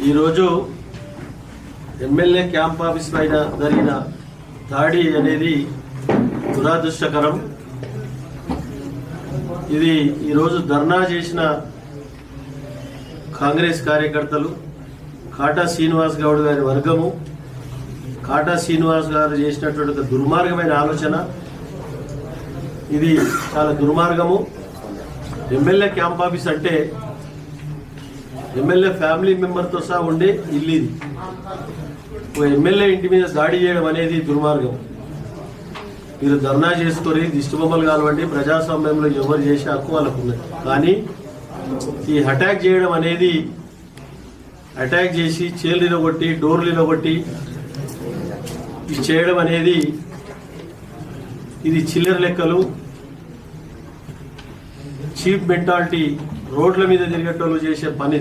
ఈరోజు MLA camp office పైన జరిగిన దాడి అనేది దురాదృష్టకరం. ఇది ఈరోజు ధర్నా చేసిన కాంగ్రెస్ కార్యకర్తలు కాటా శ్రీనివాస్ గౌడ్ గారి వర్గము కాటా శ్రీనివాస్ గారు చేసినటువంటి ఒక దుర్మార్గమైన ఆలోచన. ఇది చాలా దుర్మార్గము. ఎమ్మెల్యే క్యాంప్ ఆఫీస్ అంటే ఎమ్మెల్యే ఫ్యామిలీ మెంబర్తో సహా ఉండే ఇల్లు ఇది ఓ ఎమ్మెల్యే ఇంటి మీద దాడి చేయడం అనేది దుర్మార్గం. మీరు ధర్నా చేసుకొని దిష్టి బొమ్మలు కానివ్వండి ప్రజాస్వామ్యంలో ఎవరు చేసే హక్కు వాళ్ళకు ఉన్నది కానీ ఈ అటాక్ చేయడం అనేది అటాక్ చేసి చేలు కొట్టి డోర్లు కొట్టి ఇది చేయడం అనేది ఇది చిల్లర లెక్కలు. చీప్ మెంటాలిటీ రోడ్ల మీద తిరిగేటోళ్ళు చేసే పని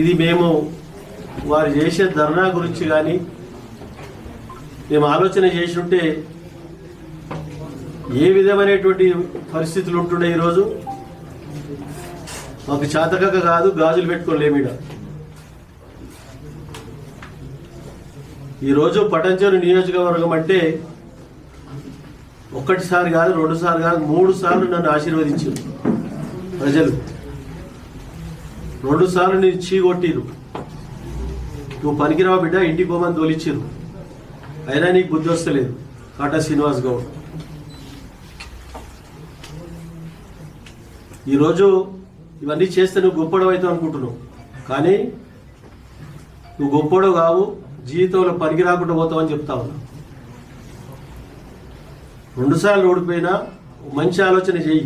ఇది. మేము వారు చేసే ధర్నా గురించి కానీ మేము ఆలోచన చేసి ఉంటే ఏ విధమైనటువంటి పరిస్థితులు ఉంటుండే ఈరోజు? మాకు చాతకక కాదు గాజులు పెట్టుకోలేమిడ ఈరోజు పటంచేరు నియోజకవర్గం అంటే ఒక్కటిసారి కాదు రెండు సార్లు కాదు మూడు సార్లు నన్ను ఆశీర్వదించారు. ప్రజలు. రెండు సార్లు నేను చీగొట్టిరు నువ్వు పనికిరావు బిడ్డ ఇంటికి పోమని తోలిచ్చిరు అయినా నీకు బుద్ధి వస్తలేదు. కాటా శ్రీనివాస్ గౌడ్. ఈరోజు ఇవన్నీ చేస్తే నువ్వు గొప్పడు అవుతావు అనుకుంటున్నావు. కానీ నువ్వు గొప్పడు కావు జీవితంలో పనికి రాకుండా పోతావని చెప్తా ఉన్నా. రెండుసార్లు ఓడిపోయినా మంచి ఆలోచన చేయి.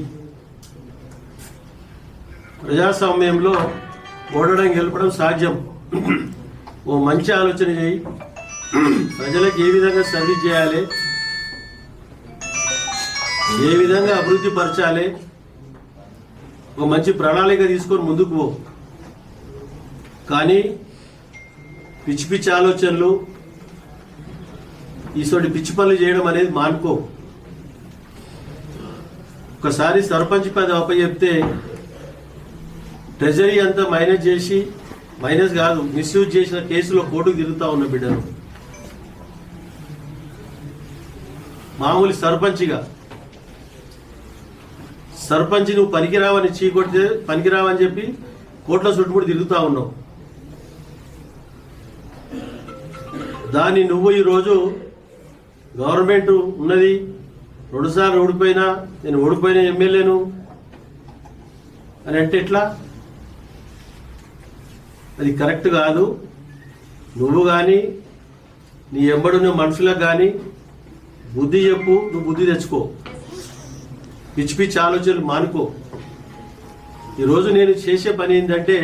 ప్రజాస్వామ్యంలో ఓడడం గెలపడం సాధ్యం. ఓ మంచి ఆలోచన చేయి. ప్రజలకు ఏ విధంగా సర్వీస్ చేయాలి? ఏ విధంగా అభివృద్ధి పరచాలి? ఒక మంచి ప్రణాళిక తీసుకొని ముందుకు పో. కానీ పిచ్చి పిచ్చి ఆలోచనలు ఈసోటి పిచ్చి పనులు చేయడం అనేది మానుకో. ఒకసారి సర్పంచ్ పది అప్పచెప్తే ట్రెజరీ అంతా మైనస్ చేసి మైనస్ కాదు మిస్యూజ్ చేసిన కేసులో కోర్టుకు తిరుగుతా ఉన్న బిడ్డను మామూలు సర్పంచ్గా. సర్పంచ్ నువ్వు పనికిరావని చీకొడితే పనికిరావని చెప్పి కోర్టులో చుట్టుముడి తిరుగుతా ఉన్నావు. దాన్ని నువ్వు ఈరోజు గవర్నమెంట్ ఉన్నది రెండుసార్లు ఓడిపోయినా నేను ఓడిపోయిన ఎమ్మెల్యేను అని అంటే ఎట్లా? అది కరెక్ట్ కాదు. నువ్వు కానీ నీ ఎంబడున్న మనుషులకు కానీ బుద్ధి చెప్పు నువ్వు బుద్ధి తెచ్చుకో. పిచ్చి పిచ్చి ఆలోచనలు మానుకో. ఈరోజు నేను చేసే పని ఏంటంటే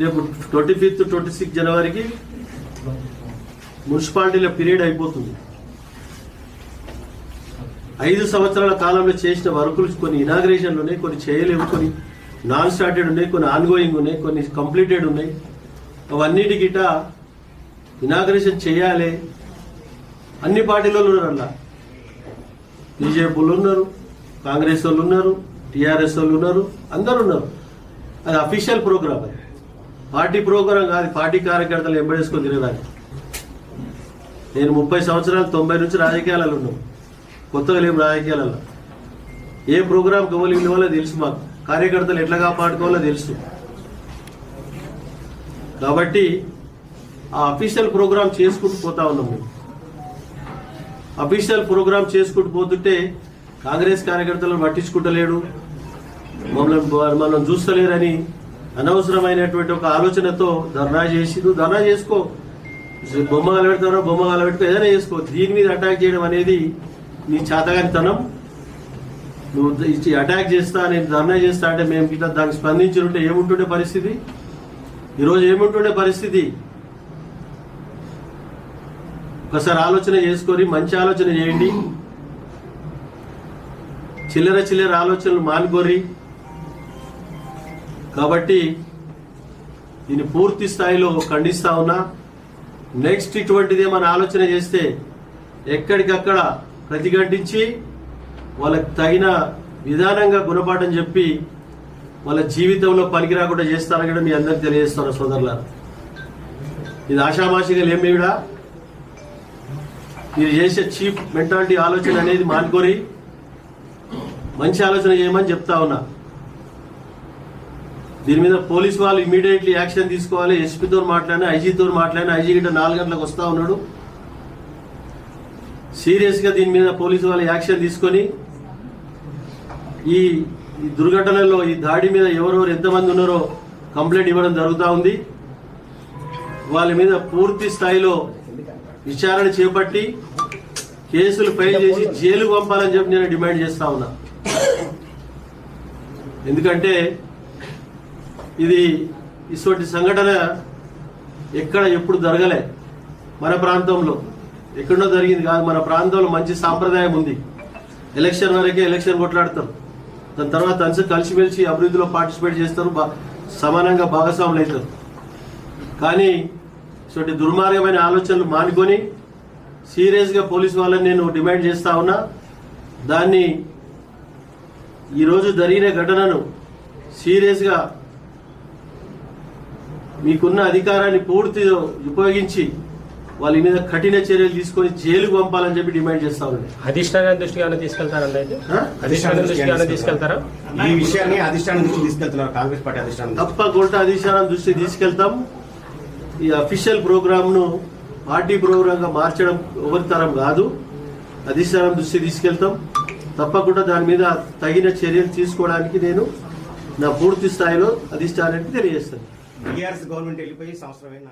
రేపు ట్వంటీ ఫిఫ్త్ ట్వంటీ సిక్స్ జనవరికి మున్సిపాలిటీల పీరియడ్ అయిపోతుంది. ఐదు సంవత్సరాల కాలంలో చేసిన వర్కులు కొన్ని ఇనాగ్రేషన్లు ఉన్నాయి కొన్ని చేయలేవు కొన్ని నాన్ స్టార్టెడ్ ఉన్నాయి కొన్ని ఆన్గోయింగ్ ఉన్నాయి కొన్ని కంప్లీటెడ్ ఉన్నాయి. అవన్నిటి గిట ఇనాగ్రేషన్ చేయాలి. అన్ని పార్టీలలో ఉన్నారు అలా. బీజేపీ ఉన్నారు కాంగ్రెస్ వాళ్ళు ఉన్నారు టీఆర్ఎస్ వాళ్ళు ఉన్నారు అందరు ఉన్నారు. అది అఫీషియల్ ప్రోగ్రామ్ అది. పార్టీ ప్రోగ్రామ్ కాదు పార్టీ కార్యకర్తలు ఎంబడేసుకొని తిరగడానికి నేను ముప్పై సంవత్సరాలు తొంభై నుంచి రాజకీయాలలో ఉన్నాను. కొత్తగా లేవు రాజకీయాలలో. ఏ ప్రోగ్రాం కవలి విలువలో తెలుసు మాకు. కార్యకర్తలు ఎట్లా కాపాడుకోవాలో తెలుసు. కాబట్టి ఆ అఫీషియల్ ప్రోగ్రామ్ చేసుకుంటూ పోతా ఉన్నాం మేము అఫీషియల్ ప్రోగ్రామ్ చేసుకుంటూ పోతుంటే కాంగ్రెస్ కార్యకర్తలను పట్టించుకుంటలేడు. మమ్మల్ని మనం చూస్తలేరని అనవసరమైనటువంటి ఒక ఆలోచనతో ధర్నా చేసి ధర్నా చేసుకో. బొమ్మ కలబెడతారో బొమ్మ కలబెట్టుకో ఏదైనా చేసుకో. దీని మీద అటాక్ చేయడం అనేది నీ చేతగానితనం. నువ్వు ఇచ్చి అటాక్ చేస్తా నేను ధర్నా చేస్తా అంటే మేము ఇట్లా దానికి స్పందించుంటే ఏముంటుండే పరిస్థితి? ఈరోజు ఏముంటుండే పరిస్థితి? ఒకసారి ఆలోచన చేసుకొని మంచి ఆలోచన చేయండి. చిల్లర చిల్లర ఆలోచనలు మానుకోరి కాబట్టి దీన్ని పూర్తి స్థాయిలో ఖండిస్తా ఉన్నా. నెక్స్ట్ ఇటువంటిది ఏమైనా ఆలోచన చేస్తే ఎక్కడికక్కడ ప్రతిఘటించి వాళ్ళకి తగిన విధానంగా గుణపాఠం చెప్పి వాళ్ళ జీవితంలో పనికి రాకుండా చేస్తారని కూడా మీ అందరికి తెలియజేస్తాను సోదరులారు. ఇది ఆషామాషిగా కూడా. మీరు చేసే చీప్ మెంటాలిటీ ఆలోచన అనేది మానుకోరి మంచి ఆలోచన చేయమని చెప్తా ఉన్నా. దీని మీద పోలీస్ వాళ్ళు ఇమీడియట్లీ యాక్షన్ తీసుకోవాలి. ఎస్పీతో మాట్లాడినా ఐజీతో మాట్లాడినా ఐజీ గిట్ట నాలుగు గంటలకు వస్తూ ఉన్నాడు. సీరియస్గా దీని మీద పోలీసు వాళ్ళు యాక్షన్ తీసుకొని ఈ ఈ దుర్ఘటనలో ఈ దాడి మీద ఎవరెవరు ఎంతమంది ఉన్నారో కంప్లైంట్ ఇవ్వడం జరుగుతూ ఉంది. వాళ్ళ మీద పూర్తి స్థాయిలో విచారణ చేపట్టి కేసులు ఫైల్ చేసి జైలు పంపాలని చెప్పి నేను డిమాండ్ చేస్తా ఉన్నా. ఎందుకంటే ఇది ఇటువంటి సంఘటన ఎక్కడ ఎప్పుడు జరగలే. మన ప్రాంతంలో ఎక్కడో జరిగింది కాదు. మన ప్రాంతంలో మంచి సాంప్రదాయం ఉంది. ఎలక్షన్ వరకే ఎలక్షన్ కొట్లాడతారు దాని తర్వాత అంచు కలిసిమెలిసి అభివృద్ధిలో పార్టిసిపేట్ చేస్తారు సమానంగా భాగస్వాములు అవుతారు. కానీ ఇటువంటి దుర్మార్గమైన ఆలోచనలు మానుకొని సీరియస్గా పోలీస్ వాళ్ళని నేను డిమాండ్ చేస్తా ఉన్నా దాన్ని ఈరోజు జరిగిన ఘటనను సీరియస్గా మీకున్న అధికారాన్ని పూర్తిగా ఉపయోగించి వాళ్ళ మీద కఠిన చర్యలు తీసుకొని జైలుకు పంపాలని చెప్పి డిమాండ్ చేస్తా ఉన్నాను అధిష్టానం దృష్టికి ఏమైనా తీసుకెళ్తారండి అయితే? ఆ? అధిష్టానం దృష్టికి ఏమైనా తీసుకెళ్తారా? ఈ విషయాన్ని అధిష్టానం దృష్టికి తీసుకెళ్తున్నారు కాంగ్రెస్ పార్టీ అధిష్టానం. తప్పకుండా అధిష్టానం దృష్టికి తీసుకెళ్తాం. ఈ అఫీషియల్ ప్రోగ్రామ్ను పార్టీ ప్రోగ్రామ్గా మార్చడం ఎవరి తరం కాదు. అధిష్టానం దృష్టికి తీసుకెళ్తాం. తప్పకుండా దాని మీద తగిన చర్యలు తీసుకోవడానికి నేను నా పూర్తి స్థాయిలో అధిష్టానానికి తెలియజేస్తాను. టీఆర్ఎస్ గవర్నమెంట్ వెళ్ళిపోయి సంవత్సరమైన